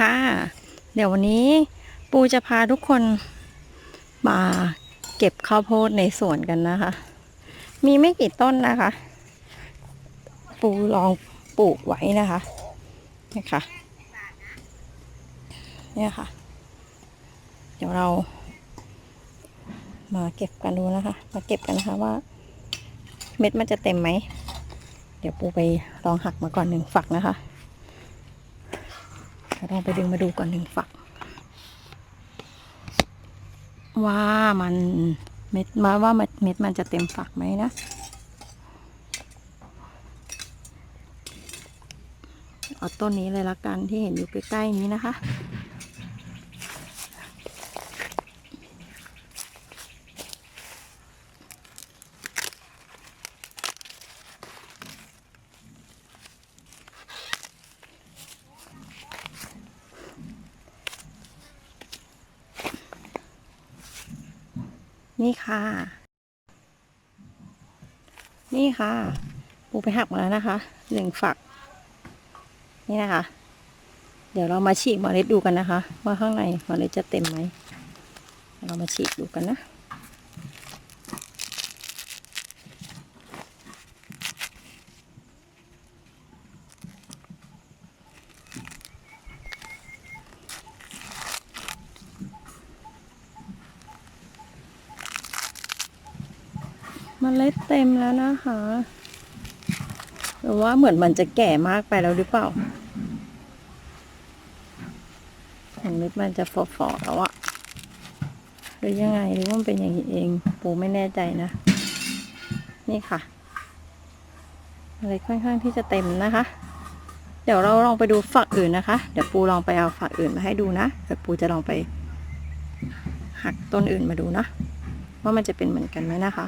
ค่ะ เดี๋ยววันนี้ปูจะพาทุกคนมาเก็บข้าวโพดในสวนกันนะคะ มีไม่กี่ต้นนะคะ ปูลองปลูกไว้นะคะนี่ค่ะเนี่ยค่ะ เดี๋ยวเรา มาเก็บกันดูนะคะ มาเก็บกันนะคะว่า เม็ดมันจะเต็มไหม เดี๋ยวปูไปลองหักมาก่อนหนึ่งฝักนะคะ ลองไปดึงมาดูก่อนหนึ่งฝัก ว่ามันเม็ดมาว่ามันเม็ดมันจะเต็มฝักไหมนะเอาต้นนี้เลยละกันที่เห็นอยู่ใกล้ๆนี้นะคะ นี่ค่ะ นี่ค่ะปูไปหักมาแล้วนะคะ หนึ่งฝัก นี่นะคะ เดี๋ยวเรามาฉีกเมล็ดดูกันนะคะ ว่าข้างในเมล็ดจะเต็มไหม เรามาฉีกดูกันนะ เมล็ดเต็มแล้วนะคะหรือว่าเหมือนมันจะแก่มากไปแล้วหรือเปล่าเล็ดมันจะฟอๆแล้วอะหรือยังไงหรือว่ามันเป็นอย่างนี้เอง ปูไม่แน่ใจนะ นี่ค่ะเมล็ดค่อนข้างที่จะเต็มนะคะ เดี๋ยวเราลองไปดูฝักอื่นนะคะ เดี๋ยวปูลองไปเอาฝักอื่นมาให้ดูนะเดี๋ยวปูจะลองไปหักต้นอื่นมาดูนะ ว่ามันจะเป็นเหมือนกันไหมนะคะ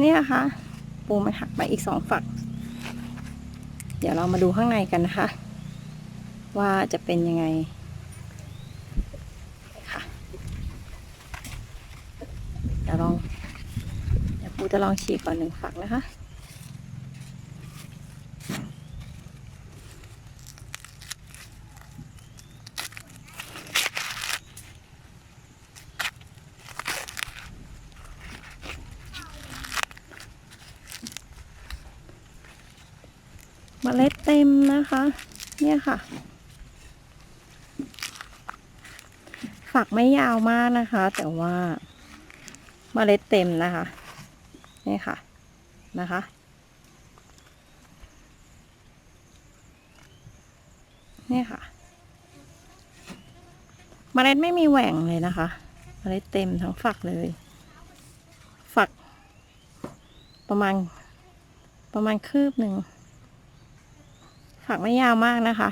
เนี่ยค่ะปูมันหักไปอีกสองฝัก เดี๋ยวเรามาดูข้างในกันนะคะ ว่าจะเป็นยังไงค่ะเดี๋ยวลองเดี๋ยวปูจะลองฉีกก่อนหนึ่งฝักนะคะ เมล็ดเต็มนะคะ เนี่ยค่ะ ฝักไม่ยาวมากนะคะ แต่ว่าเมล็ดเต็มนะคะ นี่ค่ะนะคะ นี่ค่ะ เมล็ดไม่มีแหว่งเลยนะคะ เมล็ดเต็มทั้งฝักเลย ฝัก ประมาณ ประมาณคืบหนึ่ง ฝักไม่ยาวมากนะคะ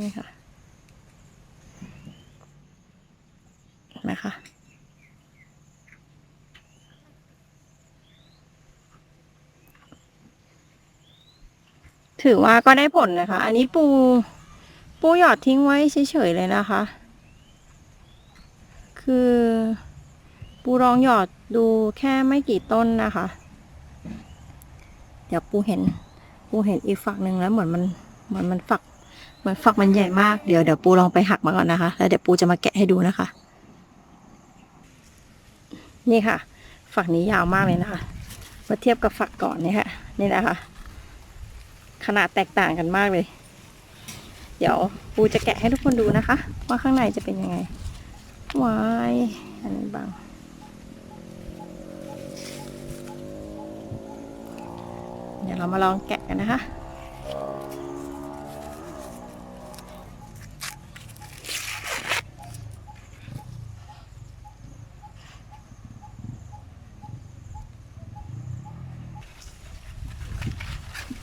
นี่ค่ะนไหมคะถือว่าก็ได้ผลนะคะ อันนี้ปู ปูหยอดทิ้งไว้เฉยๆเลยนะคะ คือ ปูลองหยอดดูแค่ไม่กี่ต้นนะคะ เดี๋ยวปูเห็น ปูเห็นอีกฝักหนึ่งแล้วเหมือนมันเหมือนมันฝักเหมือนฝักมันใหญ่มากเดี๋ยวเดี๋ยวปูลองไปหักมาก่อนนะคะ แล้วเดี๋ยวปูจะมาแกะให้ดูนะคะ นี่ค่ะ ฝักนี้ยาวมากเลยนะคะมื่อเทียบกับฝักก่อนนี่ค่ะ นี่แหละคะ ขนาดแตกต่างกันมากเลย เดี๋ยวปูจะแกะให้ทุกคนดูนะคะ ว่าข้างในจะเป็นยังไงวายอันนี้บาง เรามาลองแกะกันนะคะ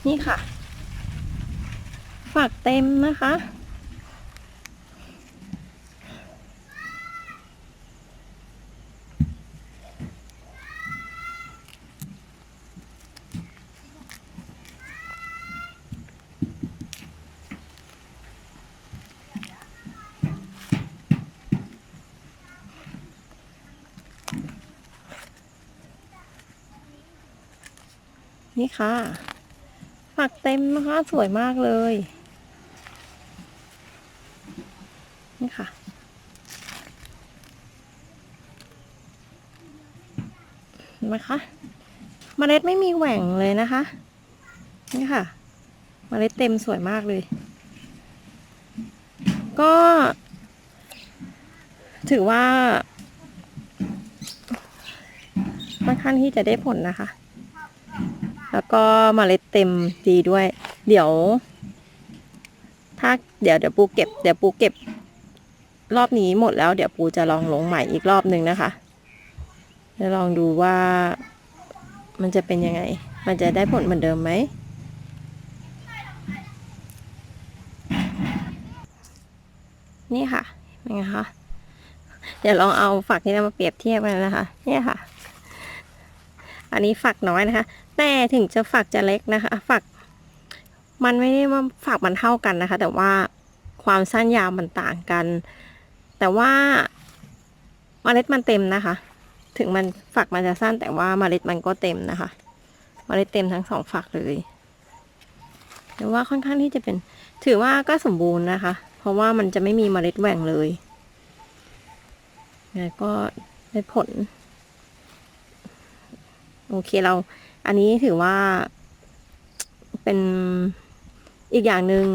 นี่ค่ะ ฝากเต็มนะคะ นี่ค่ะ ฝักเต็มนะคะ สวยมากเลย นี่ค่ะ เห็นไหมคะเมล็ดไม่มีแหว่งเลยนะคะ นี่ค่ะเมล็ดเต็มสวยมากเลย ก็ ถือว่าค่อนข้างที่จะได้ผลนะคะ แล้วก็มเมล็ดเต็มดีด้วย เดี๋ยว ถ้าเดี๋ยวเดี๋ยวปูเก็บ เดี๋ยวปูเก็บ รอบนี้หมดแล้ว เดี๋ยวปูจะลองลงใหม่อีกรอบหนึ่งนะคะจะลองดูว่ามันจะเป็นยังไง มันจะได้ผลเหมือนเดิมไหม นี่ค่ะเป็นไงคะ เดี๋ยวลองเอาฝักนี้มาเปรียบเทียบกันนะคะ เนี่ยค่ะ อันนี้ฝักน้อยนะคะ แต่ถึงจะฝักจะเล็กนะคะ ฝัก มันไม่ได้ว่าฝักมันเท่ากันนะคะ แต่ว่าความสั้นยาวมันต่างกัน แต่ว่าเมล็ดมันเต็มนะคะ ถึงมันฝักมันจะสั้น แต่ว่าเมล็ดมันก็เต็มนะคะเมล็ดเต็มทั้งสองฝักเลยแต่ว่าค่อนข้างที่จะเป็น ถือว่าก็สมบูรณ์นะคะ เพราะว่ามันจะไม่มีเมล็ดแหว่งเลยแล้วก็ได้ผล โอเคเรา อันนี้ถือว่าเป็นอีกอย่างหนึ่ง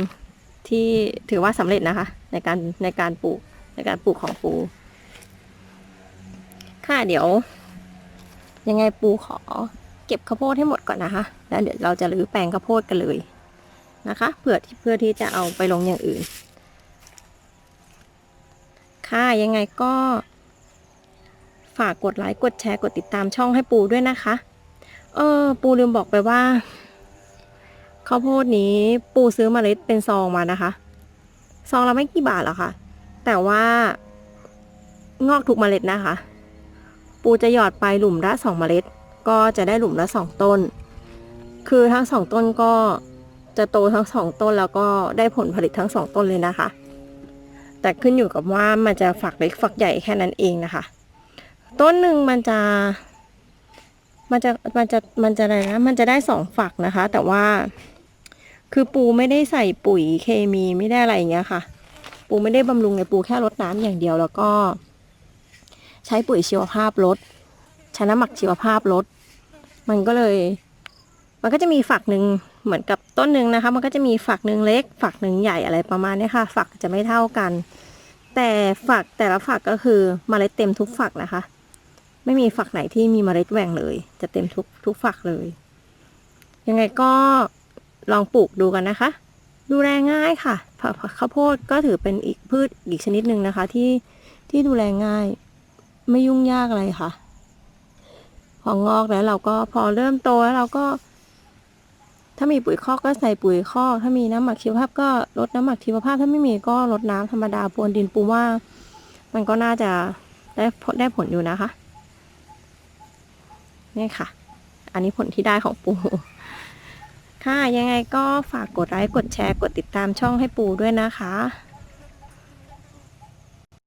ที่ถือว่าสำเร็จนะคะ ในการในการปลูกในการปลูกของปู ค่ะเดี๋ยว ยังไงปูขอเก็บข้าวโพดให้หมดก่อนนะคะ แล้วเดี๋ยวเราจะรื้อแปลงข้าวโพดกันเลยนะคะเพื่อที่เพื่อที่จะเอาไปลงอย่างอื่น ค่ะยังไงก็ ฝากกดไลค์กดแชร์กดติดตามช่องให้ปูด้วยนะคะ เออ ปูลืมบอกไปว่าข้าวโพดนี้ปูซื้อมเมล็ดเป็นซองมานะคะ ซองละไม่กี่บาทหรอกค่ะ แต่ว่างอกทุกเมล็ดนะคะ ปูจะหยอดไปหลุมละสองเมล็ด ก็จะได้หลุมละสองต้น คือทั้งสองต้นก็จะโตทั้งสองต้นแล้วก็ได้ผลผลิตทั้งสองต้นเลยนะคะ แต่ขึ้นอยู่กับว่ามันจะฝักเล็กฝักใหญ่แค่นั้นเองนะคะ ต้นหนึ่งมันจะมันจะมันจะมันจะอะไรนะมันจะได้สองฝักนะคะ แต่ว่า คือปูไม่ได้ใส่ปุ๋ยเคมีไม่ได้อะไรอย่างเงี้ยค่ะ ปูไม่ได้บำรุงเลยปูแค่รดน้ำอย่างเดียวแล้วก็ ใช้ปุ๋ยชีวภาพลดใช้น้ำหมักชีวภาพลดมันก็เลย มันก็จะมีฝักหนึ่งเหมือนกับต้นหนึ่งนะคะ มันก็จะมีฝักหนึ่งเล็ก ฝักหนึ่งใหญ่อะไรประมาณนี้ค่ะ ฝักจะไม่เท่ากัน แต่ฝักแต่ละฝักก็คือมเมล็ดเต็มทุกฝักนะคะ ไม่มีฝักไหนที่มีเมล็ดแหว่งเลย จะเต็มทุกทุกฝักเลย ยังไงก็ลองปลูกดูกันนะคะ ดูแลง่ายค่ะข้าวโพดก็ถือเป็นอีกพืชอีกชนิดหนึ่งนะคะ ที่ที่ดูแลง่าย ไม่ยุ่งยากอะไรค่ะ พองอกแล้วเราก็พอเริ่มโตแล้วเราก็ ถ้ามีปุ๋ยคอกก็ใส่ปุ๋ยคอก ถ้ามีน้ำหมักชีวภาพก็ลดน้ำหมักชีวภาพ ถ้าไม่มีก็ลดน้ำธรรมดาพรวนดินปูว่า มันก็น่าจะได้ได้ผลอยู่นะคะ นี่ค่ะ อันนี้ผลที่ได้ของปู ค่ะ ยังไงก็ฝากกดไลค์ กดแชร์ กดติดตามช่องให้ปูด้วยนะคะ